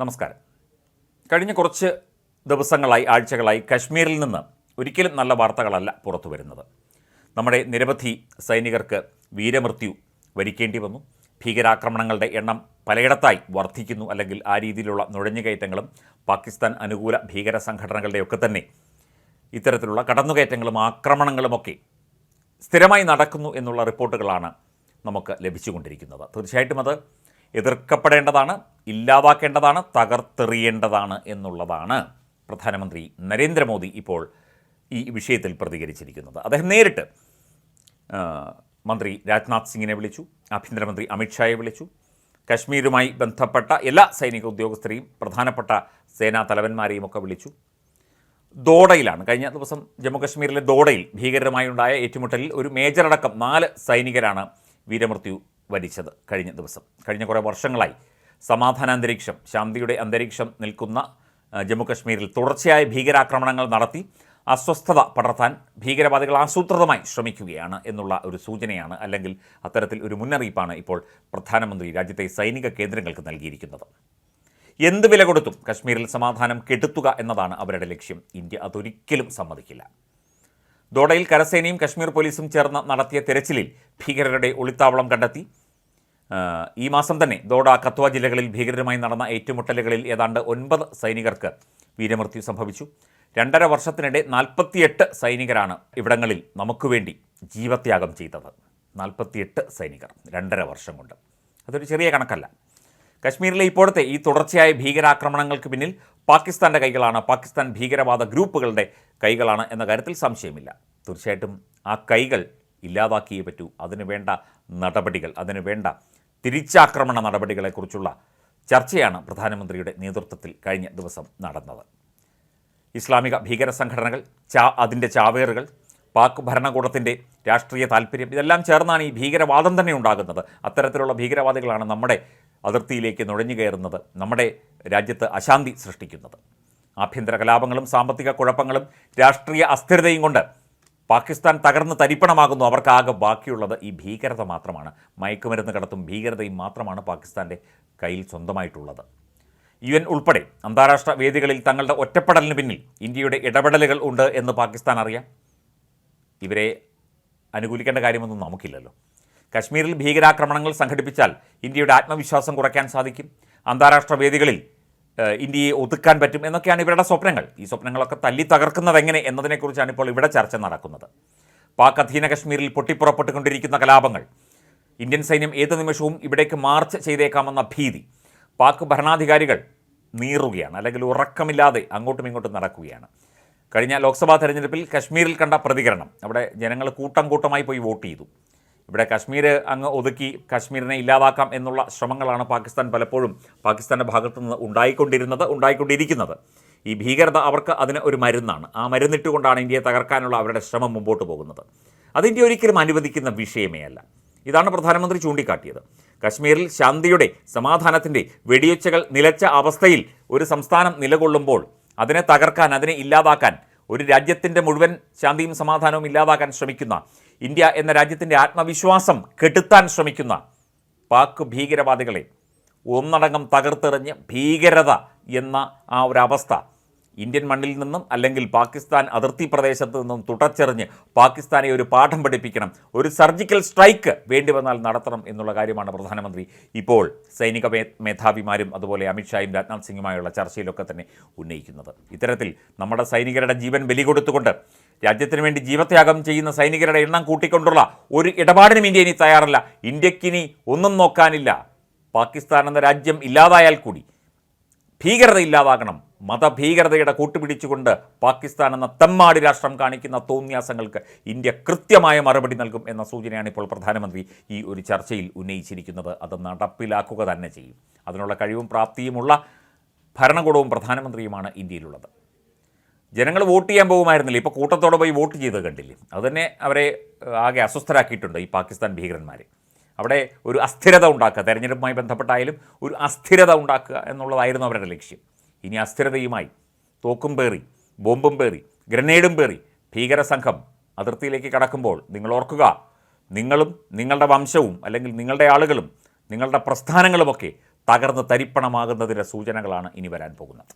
നമസ്കാരം. കഴിഞ്ഞ കുറച്ച് ദിവസങ്ങളായി ആഴ്ചകളായി കശ്മീരിൽ നിന്ന് ഒരിക്കലും നല്ല വാർത്തകളല്ല പുറത്തു വരുന്നത്. നമ്മുടെ നിരവധി സൈനികർക്ക് വീരമൃത്യു വരിക്കേണ്ടി വന്നു. ഭീകരാക്രമണങ്ങളുടെ എണ്ണം പലയിടത്തായി വർദ്ധിക്കുന്നു. അല്ലെങ്കിൽ ആ രീതിയിലുള്ള നുഴഞ്ഞുകയറ്റങ്ങളും പാകിസ്ഥാൻ അനുകൂല ഭീകര സംഘടനകളുടെയൊക്കെ തന്നെ ഇത്തരത്തിലുള്ള കടന്നുകയറ്റങ്ങളും ആക്രമണങ്ങളുമൊക്കെ സ്ഥിരമായി നടക്കുന്നു എന്നുള്ള റിപ്പോർട്ടുകളാണ് നമുക്ക് ലഭിച്ചുകൊണ്ടിരിക്കുന്നത്. തീർച്ചയായിട്ടും അത് എതിർക്കപ്പെടേണ്ടതാണ്. ഇല്ലാതാക്കേണ്ടതാണ് തകർത്തെറിയേണ്ടതാണ് എന്നുള്ളതാണ് പ്രധാനമന്ത്രി നരേന്ദ്രമോദി ഇപ്പോൾ ഈ വിഷയത്തിൽ പ്രതികരിച്ചിരിക്കുന്നത്. അദ്ദേഹം നേരിട്ട് മന്ത്രി രാജ്നാഥ് സിംഗിനെ വിളിച്ചു ആഭ്യന്തരമന്ത്രി അമിത്ഷായെ വിളിച്ചു കശ്മീരുമായി ബന്ധപ്പെട്ട എല്ലാ സൈനിക ഉദ്യോഗസ്ഥരെയും പ്രധാനപ്പെട്ട സേനാ തലവന്മാരെയും ഒക്കെ വിളിച്ചു. ദോഡയിലാണ്. കഴിഞ്ഞ ദിവസം ജമ്മുകശ്മീരിലെ ദോഡയിൽ ഭീകരരുമായി ഉണ്ടായ ഏറ്റുമുട്ടലിൽ ഒരു മേജറടക്കം നാല് സൈനികരാണ് വീരമൃത്യു വരിച്ചത് കഴിഞ്ഞ ദിവസം. കഴിഞ്ഞ കുറേ വർഷങ്ങളായി സമാധാനാന്തരീക്ഷം ശാന്തിയുടെ അന്തരീക്ഷം നിൽക്കുന്ന ജമ്മുകശ്മീരിൽ തുടർച്ചയായ ഭീകരാക്രമണങ്ങൾ നടത്തി അസ്വസ്ഥത പടർത്താൻ ഭീകരവാദികൾ ആസൂത്രിതമായി ശ്രമിക്കുകയാണ് എന്നുള്ള ഒരു സൂചനയാണ് അല്ലെങ്കിൽ അത്തരത്തിൽ ഒരു മുന്നറിയിപ്പാണ് ഇപ്പോൾ പ്രധാനമന്ത്രി രാജ്യത്തെ സൈനിക കേന്ദ്രങ്ങൾക്ക് നൽകിയിരിക്കുന്നത്. എന്ത് വില കൊടുത്തും കശ്മീരിൽ സമാധാനം കെടുത്തുക എന്നതാണ് അവരുടെ ലക്ഷ്യം. ഇന്ത്യ അതൊരിക്കലും സമ്മതിക്കില്ല. ദോഡയിൽ കരസേനയും കശ്മീർ പോലീസും ചേർന്ന് നടത്തിയ തെരച്ചിലിൽ ഭീകരരുടെ ഒളിത്താവളം കണ്ടെത്തി. ഈ മാസം തന്നെ ദോഡ കത്വ ജില്ലകളിൽ ഭീകരരുമായി നടന്ന ഏറ്റുമുട്ടലുകളിൽ ഏതാണ്ട് ഒൻപത് സൈനികർക്ക് വീരമൃത്യു സംഭവിച്ചു. രണ്ടര വർഷത്തിനിടെ നാൽപ്പത്തിയെട്ട് സൈനികരാണ് ഇവിടങ്ങളിൽ നമുക്ക് വേണ്ടി ജീവത്യാഗം ചെയ്തത്. നാൽപ്പത്തിയെട്ട് സൈനികർ രണ്ടര വർഷം കൊണ്ട്. അതൊരു ചെറിയ കണക്കല്ല. കശ്മീരിലെ ഇപ്പോഴത്തെ ഈ തുടർച്ചയായ ഭീകരാക്രമണങ്ങൾക്ക് പിന്നിൽ പാകിസ്ഥാന്റെ കൈകളാണ്. പാകിസ്ഥാൻ ഭീകരവാദ ഗ്രൂപ്പുകളുടെ കൈകളാണ് എന്ന കാര്യത്തിൽ സംശയമില്ല. തീർച്ചയായിട്ടും ആ കൈകൾ ഇല്ലാതാക്കിയേ പറ്റൂ. അതിനു വേണ്ട നടപടികൾ അതിനു വേണ്ട തിരിച്ചാക്രമണ നടപടികളെക്കുറിച്ചുള്ള ചർച്ചയാണ് പ്രധാനമന്ത്രിയുടെ നേതൃത്വത്തിൽ കഴിഞ്ഞ ദിവസം നടന്നത്. ഇസ്ലാമിക ഭീകര സംഘടനകൾ ചാ അതിന്റെ ചാവേറുകൾ പാക് ഭരണകൂടത്തിന്റെ രാഷ്ട്രീയ താല്പര്യം ഇതെല്ലാം ചേർന്നാണ് ഈ ഭീകരവാദം തന്നെ ഉണ്ടാകുന്നത്. അത്തരത്തിലുള്ള ഭീകരവാദികളാണ് നമ്മുടെ അതിർത്തിയിലേക്ക് നുഴഞ്ഞു കയറുന്നത് നമ്മുടെ രാജ്യത്ത് അശാന്തി സൃഷ്ടിക്കുന്നത്. ആഭ്യന്തര കലാപങ്ങളും സാമ്പത്തിക കുഴപ്പങ്ങളും രാഷ്ട്രീയ അസ്ഥിരതയും കൊണ്ട് പാകിസ്ഥാൻ തകർന്ന് തരിപ്പണമാകുന്നു. അവർക്കാകെ ബാക്കിയുള്ളത് ഈ ഭീകരത മാത്രമാണ്. മയക്കുമരുന്ന് കടത്തും ഭീകരതയും മാത്രമാണ് പാകിസ്ഥാന്റെ കയ്യിൽ സ്വന്തമായിട്ടുള്ളത്. യു എൻ ഉൾപ്പെടെ അന്താരാഷ്ട്ര വേദികളിൽ തങ്ങളുടെ ഒറ്റപ്പെടലിന് പിന്നിൽ ഇന്ത്യയുടെ ഇടപെടലുകൾ ഉണ്ട് എന്ന് പാകിസ്ഥാൻ അറിയാം. ഇവരെ അനുകൂലിക്കേണ്ട കാര്യമൊന്നും നമുക്കില്ലല്ലോ. കശ്മീരിൽ ഭീകരാക്രമണങ്ങൾ സംഘടിപ്പിച്ചാൽ ഇന്ത്യയുടെ ആത്മവിശ്വാസം കുറയ്ക്കാൻ സാധിക്കും. അന്താരാഷ്ട്ര വേദികളിൽ ഇന്ത്യയെ ഒതുക്കാൻ പറ്റും എന്നൊക്കെയാണ് ഇവരുടെ സ്വപ്നങ്ങൾ. ഈ സ്വപ്നങ്ങളൊക്കെ തല്ലി തകർക്കുന്നത് എങ്ങനെ എന്നതിനെക്കുറിച്ചാണ് ഇപ്പോൾ ഇവിടെ ചർച്ച നടക്കുന്നത്. പാക് അധീന കശ്മീരിൽ പൊട്ടിപ്പുറപ്പെട്ടുകൊണ്ടിരിക്കുന്ന കലാപങ്ങൾ. ഇന്ത്യൻ സൈന്യം ഏത് നിമിഷവും ഇവിടേക്ക് മാർച്ച് ചെയ്തേക്കാമെന്ന ഭീതി. പാക് ഭരണാധികാരികൾ നീറുകയാണ് അല്ലെങ്കിൽ ഉറക്കമില്ലാതെ അങ്ങോട്ടും ഇങ്ങോട്ടും നടക്കുകയാണ്. കഴിഞ്ഞ ലോക്സഭാ തെരഞ്ഞെടുപ്പിൽ കശ്മീരിൽ കണ്ട പ്രതികരണം. അവിടെ ജനങ്ങൾ കൂട്ടം കൂട്ടമായി പോയി വോട്ട് ചെയ്തു. ഇവിടെ കശ്മീർ അങ്ങ് ഒതുക്കി കശ്മീരിനെ ഇല്ലാതാക്കാം എന്നുള്ള ശ്രമങ്ങളാണ് പാകിസ്ഥാൻ പലപ്പോഴും പാകിസ്ഥാന്റെ ഭാഗത്തു നിന്ന് ഉണ്ടായിക്കൊണ്ടിരുന്നത് ഉണ്ടായിക്കൊണ്ടിരിക്കുന്നത്. ഈ ഭീകരത അവർക്ക് അതിന് ഒരു മരുന്നാണ്. ആ മരുന്നിട്ടുകൊണ്ടാണ് ഇന്ത്യയെ തകർക്കാനുള്ള അവരുടെ ശ്രമം മുമ്പോട്ട് പോകുന്നത്. അത് ഇന്ത്യ ഒരിക്കലും അനുവദിക്കുന്ന വിഷയമേ അല്ല. ഇതാണ് പ്രധാനമന്ത്രി ചൂണ്ടിക്കാട്ടിയത്. കശ്മീരിൽ ശാന്തിയുടെ സമാധാനത്തിന്റെ വെടിയൊച്ചകൾ നിലച്ച അവസ്ഥയിൽ ഒരു സംസ്ഥാനം നിലകൊള്ളുമ്പോൾ അതിനെ തകർക്കാൻ അതിനെ ഇല്ലാതാക്കാൻ ഒരു രാജ്യത്തിന്റെ മുഴുവൻ ശാന്തിയും സമാധാനവും ഇല്ലാതാക്കാൻ ശ്രമിക്കുന്ന ഇന്ത്യ എന്ന രാജ്യത്തിന്റെ ആത്മവിശ്വാസം കെടുത്താൻ ശ്രമിക്കുന്ന പാക് ഭീകരവാദികളെ ഒന്നടങ്കം തകർത്തെറിഞ്ഞ് ഭീകരത എന്ന ആ ഒരു അവസ്ഥ ഇന്ത്യൻ മണ്ണിൽ നിന്നും അല്ലെങ്കിൽ പാകിസ്ഥാൻ അതിർത്തി പ്രദേശത്ത് നിന്നും തുടച്ചെറിഞ്ഞ് പാകിസ്ഥാനെ ഒരു പാഠം പഠിപ്പിക്കണം ഒരു സർജിക്കൽ സ്ട്രൈക്ക് വേണ്ടി വന്നാൽ നടത്തണം എന്നുള്ള കാര്യമാണ് പ്രധാനമന്ത്രി. ഇപ്പോൾ സൈനിക മേധാവിമാരും അതുപോലെ അമിത്ഷായും രാജ്നാഥ് സിംഗുമായുള്ള ചർച്ചയിലൊക്കെ തന്നെ ഉന്നയിക്കുന്നത്. ഇത്തരത്തിൽ നമ്മുടെ സൈനികരുടെ ജീവൻ ബലി കൊടുത്തുകൊണ്ട് രാജ്യത്തിന് വേണ്ടി ജീവത്യാഗം ചെയ്യുന്ന സൈനികരുടെ എണ്ണം കൂട്ടിക്കൊണ്ടുള്ള ഒരു ഇടപാടിനും ഇന്ത്യ ഇനി തയ്യാറല്ല. ഇന്ത്യക്കിനി ഒന്നും നോക്കാനില്ല. പാകിസ്ഥാൻ എന്ന രാജ്യം ഇല്ലാതായാൽ കൂടി ഭീകരത ഇല്ലാതാകണം. മതഭീകരതയുടെ കൂട്ടുപിടിച്ചുകൊണ്ട് പാകിസ്ഥാൻ എന്ന തെമ്മാടി രാഷ്ട്രം കാണിക്കുന്ന തോന്നിയാസങ്ങൾക്ക് ഇന്ത്യ കൃത്യമായ മറുപടി നൽകും എന്ന സൂചനയാണ് ഇപ്പോൾ പ്രധാനമന്ത്രി ഈ ഒരു ചർച്ചയിൽ ഉന്നയിച്ചിരിക്കുന്നത്. അത് നടപ്പിലാക്കുക തന്നെ ചെയ്യും. അതിനുള്ള കഴിവും പ്രാപ്തിയുമുള്ള ഭരണകൂടവും പ്രധാനമന്ത്രിയുമാണ് ഇന്ത്യയിലുള്ളത്. ജനങ്ങൾ വോട്ട് ചെയ്യാൻ പോകുമായിരുന്നില്ല? ഇപ്പോൾ കൂട്ടത്തോടെ പോയി വോട്ട് ചെയ്ത് കണ്ടില്ലേ? അതുതന്നെ അവരെ ആകെ അസ്വസ്ഥരാക്കിയിട്ടുണ്ട് ഈ പാകിസ്ഥാൻ ഭീകരന്മാരെ. അവിടെ ഒരു അസ്ഥിരത ഉണ്ടാക്കുക തെരഞ്ഞെടുപ്പുമായി ബന്ധപ്പെട്ടായാലും ഒരു അസ്ഥിരത ഉണ്ടാക്കുക എന്നുള്ളതായിരുന്നു അവരുടെ ലക്ഷ്യം. ഇനി അസ്ഥിരതയുമായി തോക്കും പേറി ബോംബും പേറി ഗ്രനേഡും പേറി ഭീകര സംഘം അതിർത്തിയിലേക്ക് കടക്കുമ്പോൾ നിങ്ങൾ ഓർക്കുക നിങ്ങളും നിങ്ങളുടെ വംശവും അല്ലെങ്കിൽ നിങ്ങളുടെ ആളുകളും നിങ്ങളുടെ പ്രസ്ഥാനങ്ങളുമൊക്കെ തകർന്ന് തരിപ്പണമാകുന്നതിന്റെ സൂചനകളാണ് ഇനി വരാൻ പോകുന്നത്.